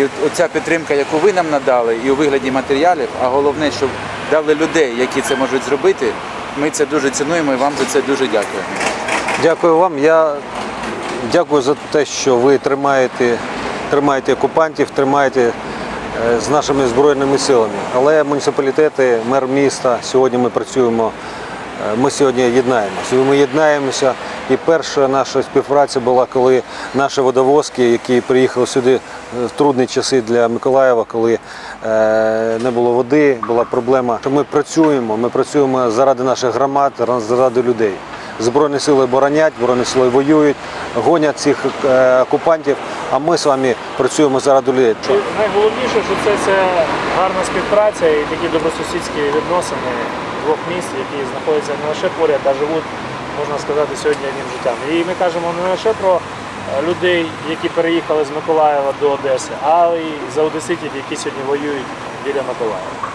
І оця підтримка, яку ви нам надали, і у вигляді матеріалів, а головне, щоб дали людей, які це можуть зробити, ми це дуже цінуємо і вам за це дуже дякуємо. Дякую вам. Я дякую за те, що ви тримаєте, тримаєте окупантів, тримаєте е, з нашими збройними силами. Але муніципалітети, мер міста, сьогодні ми працюємо. Е, Ми сьогодні єднаємося. І Ми єднаємося. І перша наша співпраця була, коли наші водовозки, які приїхали сюди е, в трудні часи для Миколаєва, коли е, не було води, була проблема. Ми працюємо, ми працюємо заради наших громад, заради людей. Збройні сили боронять, збройні сили воюють, гонять цих окупантів, а ми з вами працюємо заради людей. Найголовніше, що це, це гарна співпраця і такі добросусідські відносини двох міст, які знаходяться не лише поряд, а живуть, можна сказати, сьогодні одним життям. І ми кажемо не лише про е, людей, які переїхали з Миколаєва до Одеси, а й за одеситів, які сьогодні воюють біля Миколаєва.